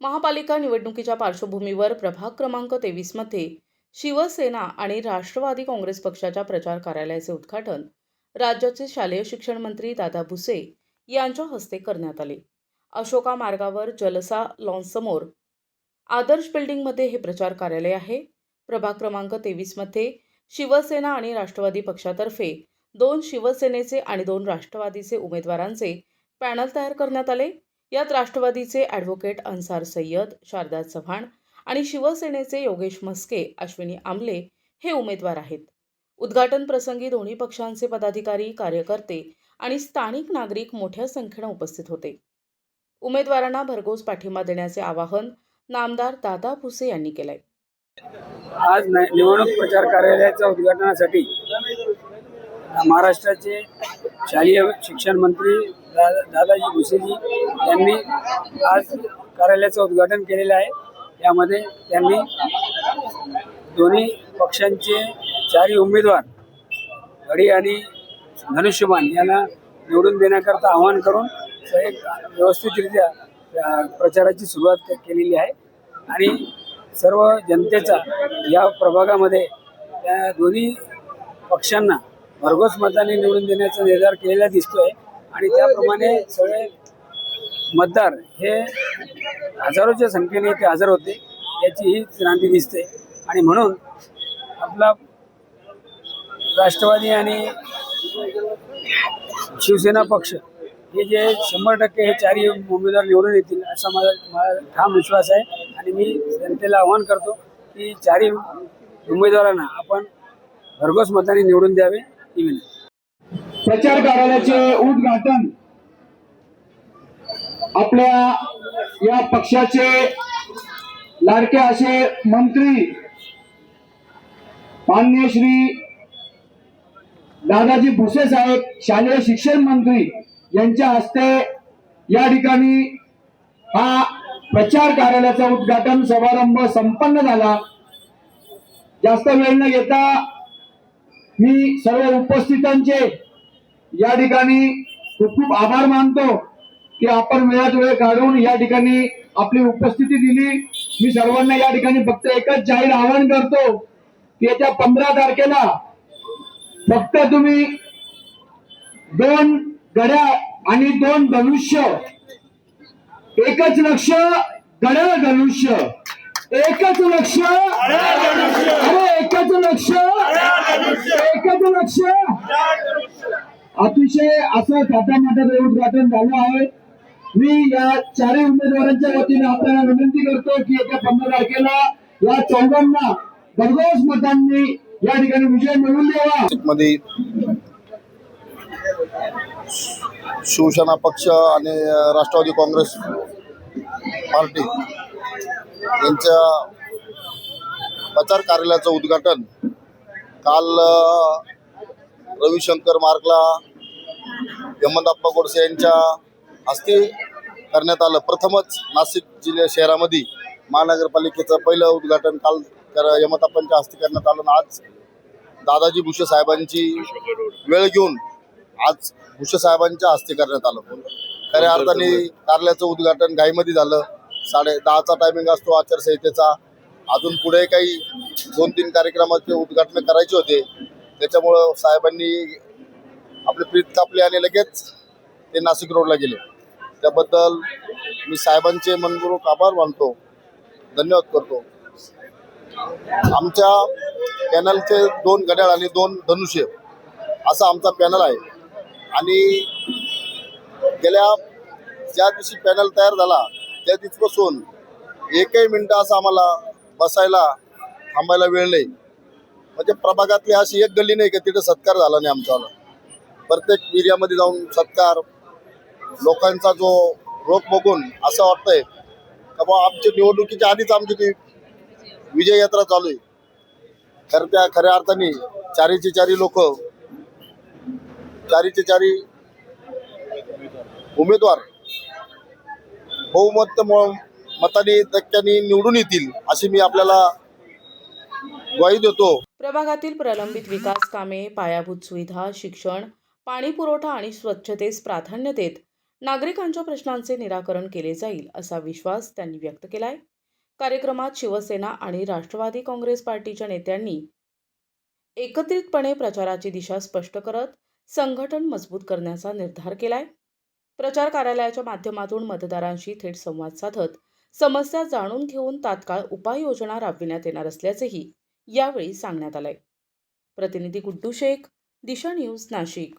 महापालिका निवडणुकीच्या पार्श्वभूमीवर प्रभाग क्रमांक तेवीसमध्ये शिवसेना आणि राष्ट्रवादी काँग्रेस पक्षाच्या प्रचार कार्यालयाचे उद्घाटन राज्याचे शालेय शिक्षण मंत्री दादा भुसे यांच्या हस्ते करण्यात आले. अशोका मार्गावर जलसा लॉन्समोर आदर्श बिल्डिंगमध्ये हे प्रचार कार्यालय आहे. प्रभाग क्रमांक तेवीसमध्ये शिवसेना आणि राष्ट्रवादी पक्षातर्फे दोन शिवसेनेचे आणि दोन राष्ट्रवादीचे उमेदवारांचे पॅनल तयार करण्यात आले. यात राष्ट्रवादीचे ॲडव्होकेट अन्सार सय्यद शारदा चव्हाण आणि शिवसेनेचे योगेश म्हस्के अश्विनी आमले हे उमेदवार आहेत. उद्घाटन प्रसंगी दोन्ही पक्षांचे पदाधिकारी कार्यकर्ते आणि स्थानिक नागरिक मोठ्या संख्येनं उपस्थित होते. उमेदवारांना भरघोस पाठिंबा देण्याचे आवाहन नामदार दादा भुसे यांनी केलंय. आज निवडणूक प्रचार कार्यालयाच्या उद्घाटनासाठी महाराष्ट्राचे शालेय शिक्षण मंत्री दा- दादाजी भुसेजी यांनी आज कार्यालयाचं उद्घाटन केलेलं आहे. यामध्ये त्यांनी दोन्ही पक्षांचे चारही उमेदवार घडी आणि धनुष्यमान यांना निवडून देण्याकरता आवाहन करून एक व्यवस्थितरित्या प्रचाराची सुरुवात केलेली आहे. आणि सर्व जनतेचा या प्रभागामध्ये त्या दोन्ही पक्षांना भरघोस मताने निवडून देण्याचा निर्धार केलेला दिसतो आहे आणि त्याप्रमाणे सगळे मतदार हे हजारोच्या संख्येने इथे हजर होते. याची ही क्रांती दिसते. आणि म्हणून आपला राष्ट्रवादी आणि शिवसेना पक्ष हे जे शंभर टक्के हे चारही उमेदवार निवडून येतील असा माझा माझा ठाम विश्वास आहे. आणि मी जनतेला आवाहन करतो की चारही उमेदवारांना आपण भरघोस मताने निवडून द्यावे ही विनंती. प्रचार कार्यालयाचे उद्घाटन आपल्या या पक्षाचे लाडके असे मंत्री मान्य श्री दादाजी भुसे साहेब शालेय शिक्षण मंत्री यांच्या हस्ते या ठिकाणी हा प्रचार कार्यालयाचा उद्घाटन समारंभ संपन्न झाला. जास्त वेळ न घेता मी सर्व उपस्थितांचे या ठिकाणी खूप खूप आभार मानतो की आपण वेळात वेळ काढून या ठिकाणी आपली उपस्थिती दिली. मी सर्वांना या ठिकाणी फक्त एकच जाहीर आवाहन करतो की येत्या पंधरा तारखेला फक्त तुम्ही दोन गड्या आणि दोन धनुष्य एकच लक्ष गड्या धनुष्य एकच लक्ष अरे एकच लक्ष एकच लक्ष. अतिशय असं थाटामाटाचं उद्घाटन झालं आहे. मी या चारही उमेदवारांच्या वतीने आपल्याला विनंती करतो की येत्या पंधरा तारखेला या चौघांना भरघोस मतांनी या ठिकाणी विजय मिळवून द्यावा. मध्ये शिवसेना पक्ष आणि राष्ट्रवादी काँग्रेस पार्टी यांच्या प्रचार कार्यालयाचं उद्घाटन काल रविशंकर मार्गला यमनदाप्पा गोडसे यांच्या हस्ते करण्यात आलं. प्रथमच नाशिक जिल्ह्या शहरामध्ये महानगरपालिकेचं पहिलं उद्घाटन काल कर यमताप्पांच्या हस्ते करण्यात आलं. आज दादाजी भुसे साहेबांची वेळ घेऊन आज भुसे साहेबांच्या हस्ते करण्यात आलं. खऱ्या अर्थाने कार्यालयाचं उद्घाटन घाईमध्ये झालं. साडे दहाचा टायमिंग असतो आचारसंहितेचा. अजून पुढे काही दोन तीन कार्यक्रमाचे उद्घाटन करायचे होते. त्याच्यामुळं साहेबांनी आपले प्रीत कापले आणि लगेच ते नाशिक रोडला गेले. त्याबद्दल मी साहेबांचे मनपूर्वक आभार मानतो. धन्यवाद करतो. आमच्या पॅनलचे दोन घड्याळ आणि दोन धनुष्य असा आमचा पॅनल आहे. आणि गेल्या ज्या दिवशी पॅनल तयार झाला त्या दिवशीपासून एकही मिनटं असं आम्हाला बसायला थांबायला वेळ नाही. म्हणजे प्रभागातली अशी एक गल्ली नाही का तिथे सत्कार झाला नाही आमचा प्रत्येक एरियामध्ये जाऊन सत्कार लोकांचा जो रोग बघून असं वाटतंय का बुवा आमच्या निवडणुकीच्या आधीच आमची ती विजय यात्रा चालू आहे. खरं त्या खऱ्या अर्थाने चारीचे चारी लोक चारीचे चारी उमेदवार बहुमत मताने धक्क्याने निवडून येतील अशी मी आपल्याला ग्वाही देतो. प्रभागातील प्रलंबित विकास कामे पायाभूत सुविधा शिक्षण पाणी पुरवठा आणि स्वच्छतेस प्राधान्य देत नागरिकांच्या प्रश्नांचे निराकरण केले जाईल असा विश्वास त्यांनी व्यक्त केला आहे कार्यक्रमात शिवसेना आणि राष्ट्रवादी काँग्रेस पार्टीच्या नेत्यांनी एकत्रितपणे प्रचाराची दिशा स्पष्ट करत संघटन मजबूत करण्याचा निर्धार केलाय. प्रचार कार्यालयाच्या माध्यमातून मतदारांशी थेट संवाद साधत समस्या जाणून घेऊन तात्काळ उपाययोजना राबविण्यात येणार असल्याचेही यावेळी सांगण्यात आलंय. प्रतिनिधी गुड्डू शेख दिशा न्यूज नाशिक.